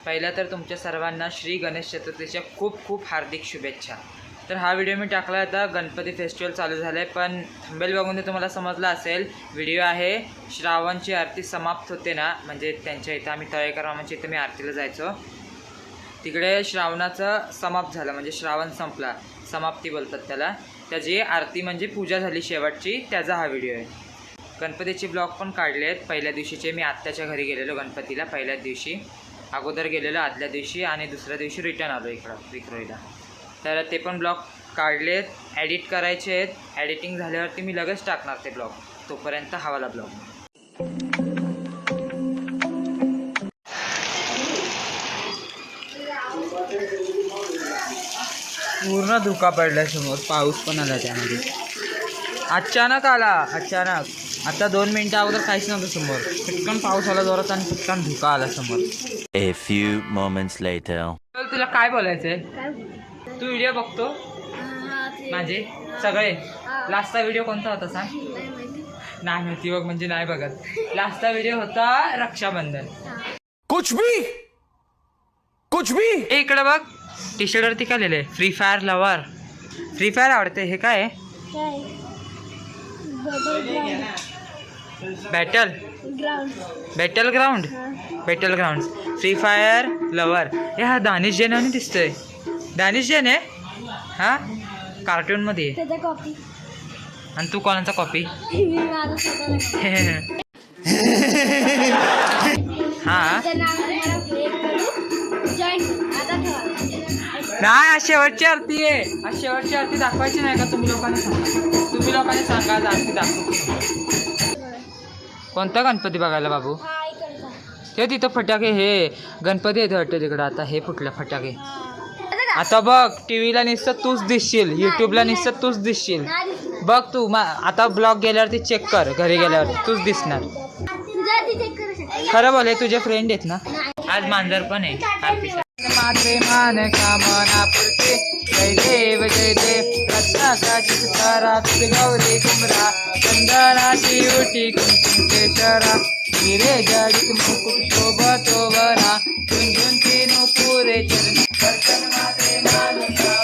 पहिल्या तर तुमच्या सर्वांना श्री गणेश चतुर्थीच्या खूप खूप हार्दिक शुभेच्छा. तर हा व्हिडिओ मी टाकला होता गणपती फेस्टिवल चालू झालं आहे पण थंबेल बघून ते तुम्हाला समजलं असेल व्हिडिओ आहे श्रावणची आरती समाप्त होते ना म्हणजे त्यांच्या इथं आम्ही तळेकर मामांच्या इथं मी आरतीला जायचो. तिकडे श्रावणाचं समाप्त झालं म्हणजे श्रावण संपला. समाप्ती बोलतात त्याला. त्याची आरती म्हणजे पूजा झाली शेवटची त्याचा हा व्हिडिओ आहे. गणपतीचे ब्लॉग पण काढले आहेत पहिल्या दिवशीचे मी आत्याच्या घरी गेलेलो गणपतीला पहिल्याच दिवशी. अगोदर गेलेलो आदल्या दिवशी आणि दुसऱ्या दिवशी रिटर्न आलो इकडं विक्रोईला तर ते पण ब्लॉग काढलेत ॲडिट करायचे आहेत. ॲडिटिंग झाल्यावरती मी लगेच टाकणार ते ब्लॉग तोपर्यंत हवाला ब्लॉग पूर्ण धुका पडला समोर पाऊस पण आला त्यामध्ये. अचानक आला अचानक. आता दोन मिनटं अगोदर काहीच नव्हतं समोर. पटकन पाऊस आला जोरात आणि पटकन धुका आला समोर. A few moments later. तुला काय बोलायचंय? तू व्हिडिओ बघतो. माझे. सगळे. लास्टचा व्हिडिओ कोणता होता सांग? नाही माहिती. बघ म्हणजे नाही बघत. लास्टचा व्हिडिओ होता रक्षाबंधन. कुछ भी! कुछ भी! इकडे बघ. टी शर्टवरती काय लिहिलंय? Free Fire lover Free Fire आवडते हे काय battle battleground battleground Free Fire lover हे हा दानिश जैन आणि दिसतोय. दानिश जैन आहे? हा? कार्टूनमध्ये आणि तू कोणाचा कॉपी हा? नाही आज शेवटची आरती आहे. आज शेवटची आरती दाखवायची नाही का तुम्ही लोकांनी? सांगा तुम्ही लोकांनी सांगा आज आरती दाखवू. कोणता गणपती बघायला बाबू? हा ते तिथं फटाके हे गणपती येते वाटतं तिकडं आता हे फुटलं फटाके. आता बघ टी व्हीला नुसतं तूच दिसशील युट्यूबला नुसतं तूच दिसशील. बघ तू मा आता ब्लॉग गेल्यावरती चेक कर घरी गेल्यावर तूच दिसणार. खरं बोल हे तुझे फ्रेंड आहेत ना? आज मांजर पण आहे जय देव जय देव रत्नाकाची सुतारा गौरी कुमरा चंदनाची उटी कुंकुम केशरा हिरे जडित मुकुट शोभा तो वरा झुंझुन तीनो पुरे चरण दर्शन माते मान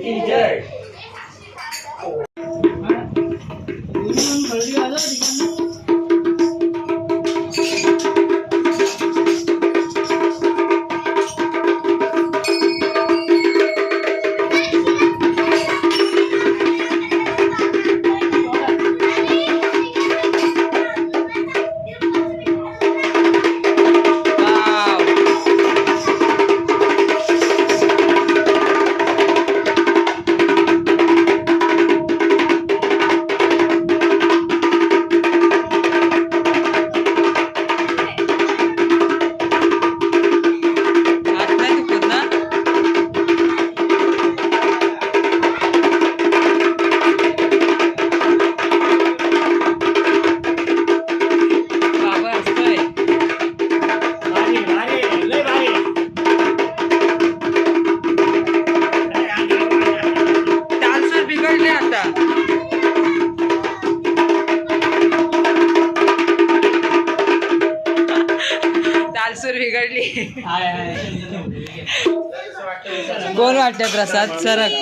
की जय? कोण प्रसाद? सरक.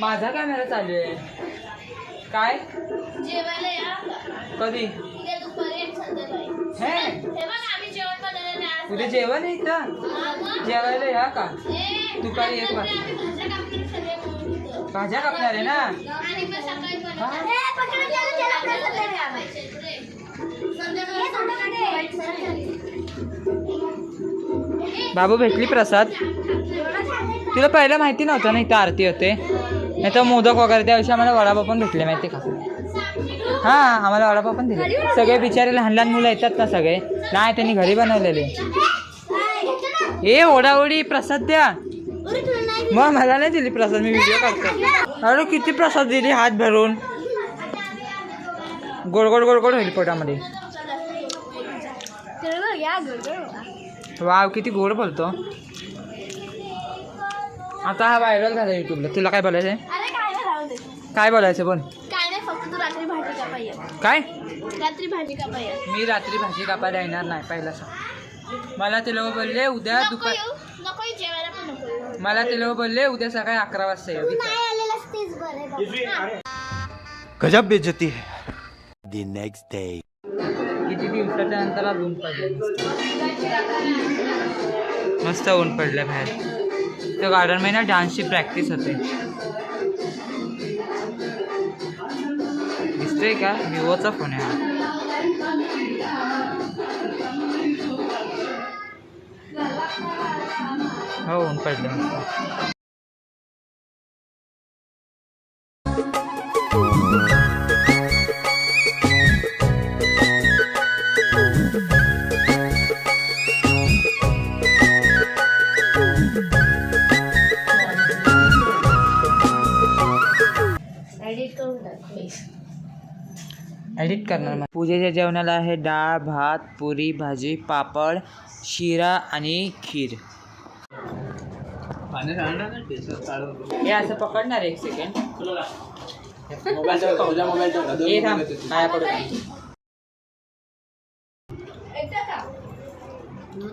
माझा कॅमेरा चालू आहे. काय? कधी? उद्या हे जेवण आहे इथं? जेवायला या का? दुपारी एक वाजता. भाज्या कापणार आहे ना? हा. बाबू भेटली प्रसाद तुला पहिलं माहिती नव्हतं ना इथं आरती होते नाही तर मोदक वगैरे त्याविषयी आम्हाला वडापाव पण भेटले माहिती का हां आम्हाला वडापाव पण दिले सगळे बिचारे लहान लहान मुलं येतात ना सगळे नाही त्यांनी घरी बनवलेले ए ओढाओढी प्रसाद द्या मग मला नाही दिली प्रसाद मी व्हिडिओ काढतो. अरे किती प्रसाद दिली हात भरून. गोड गोड गोड गोड होईल पोटामध्ये. वाव किती गोड बोलतो. आता हा व्हायरल झाला युट्यूबला तुला काय बोलायचं आहे काय बोलायचं बोल. काय? रात्री भाजी कापाय मी रात्री भाजी कापायला येणार नाही पहिला मला ते लोक बोलले उद्या दुपार येऊ नको येऊ जेवायला पण नको येऊ. मला ते लोक बोलले उद्या सकाळी अकरा वाजता येऊ. गजब बेइज्जती है। The next day. किती दिवसाच्या नंतर आज ऊन पडलं मस्त ऊन पडलं बाहेर. त्या गार्डनमध्ये ना डान्सची प्रॅक्टिस होते. दिसतोय का? विवोचा फोन आहे हा. हो ऊन पडलं एडिट करणार पूजेच्या जेवणाला आहे डाळ भात पुरी भाजी पापड शिरा आणि खीर. हे असं पकडणार एक सेकंड हे थांब पाया पडू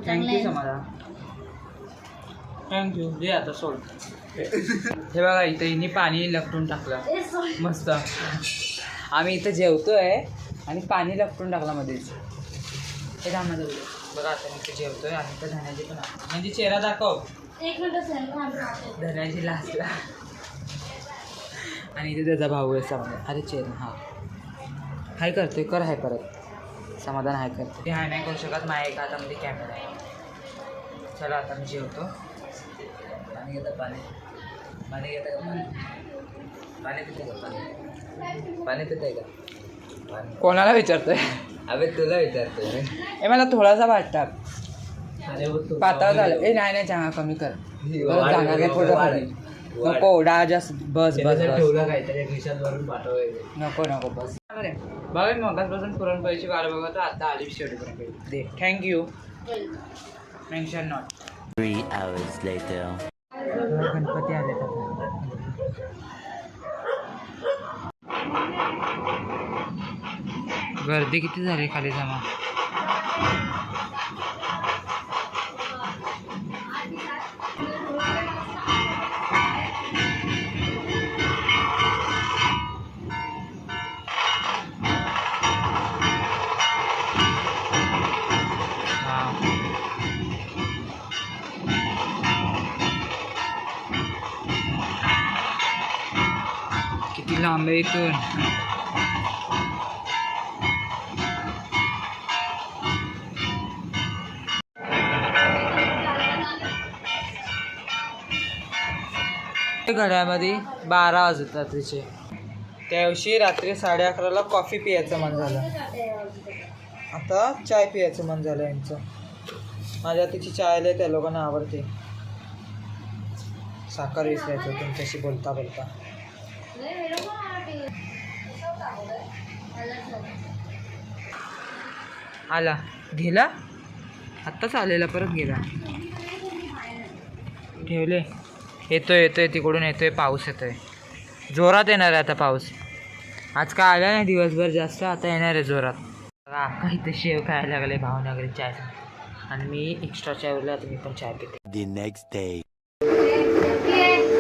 थँक्यू समाधा थँक्यू दे आता सोड. हे बघा इथं हिनी पाणी लपटून टाकलं. मस्त. आम्ही इथं जेवतोय आणि पाणी लपटून टाकला मध्येच. हे धामाचं बघा आता मी इथे जेवतोय आणि इथं धण्याची पण. म्हणजे चेहरा दाखव. धण्याची लाचला आणि इथे त्याचा भाऊ आहे समाधान अरे चेहरा हा. हाय करतोय कर हाय परत. समाधान हाय करतो ते हाय नाही करू शकत माझ्या एका हातामध्ये कॅमेरा आहे. चला आता मी जेवतो. पाणी घेतं पाणी. पाणी घेतं का पाणी? पाणी पितं का पाणी? पाणी पितंय का? पाणी. कोणाला विचारतोय? अबे तुला विचारतोय. ए मला थोडासा वाटतात पातळ झालं. ए नाही नाही चांगला कमी कर. पुढं खाली. नको डाळ जास्त बस बस बस. नको नको बस. बघा मगासपासून पुरणपोळीची वाट बघत आता आली शेवटी दे. Thank you mention not later. Ganpati आले गर्दी किती झाली खाली जमा? किती लांब आहे इथून घड्यामध्ये बारा वाजत रात्रीचे. त्या दिवशी रात्री साडे अकराला कॉफी पियाचं मन झालं. आता चाय पियाचं मन झालं यांचं. माझ्या तिची चाय लय त्या लोकांना आवडते. साखर विसरायचं तुमच्याशी बोलता बोलता. आला. गेला? आत्ताच आलेला परत गेला. ठेवले. येतोय येतोय तिकडून येतोय पाऊस येतोय. जोरात येणार आहे आता पाऊस. आज काय आला नाही दिवसभर जास्त आता येणार आहे जोरात. बघा, इथं शेव खायला लागले भावनगरी चाय. आणि मी एक्स्ट्रा चाय उरला तर मी पण चाय पिते. The नेक्स्ट डे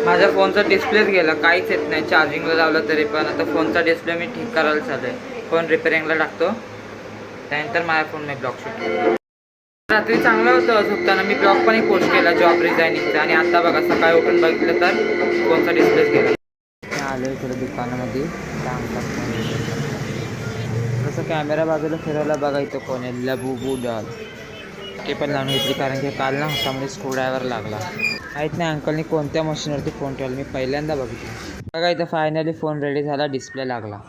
माझ्या फोनचा डिस्प्लेच गेला. काहीच येत नाही. चार्जिंगला लावलं तरी पण. आता फोनचा डिस्प्ले मी ठीक करायला चालू आहे. फोन रिपेअरिंगला टाकतो. त्यानंतर माझ्या फोन मी ब्लॉक शूट रात्री चांगलं होतं झोपताना. मी ब्लॉग पण एक पोस्ट केला जॉब रिझायनिंगचा. आणि आता बघा सकाळी उठून बघितलं तर फोनचा डिस्प्लेच गेला. आलो इकडे दुकानामध्ये. तसं कॅमेरा बाजूला फिरवला. बघा इथं कोण आहे? लबू डॉल ते पण लावून घेतली. कारण की काल ना हातामध्ये स्क्रूड्रायव्हर लागला. माहीत नाही अंकलनी कोणत्या मशीनवरती फोन ठेवला? मी पहिल्यांदा बघितलं. बघा इथं फायनली फोन रेडी झाला डिस्प्ले लागला.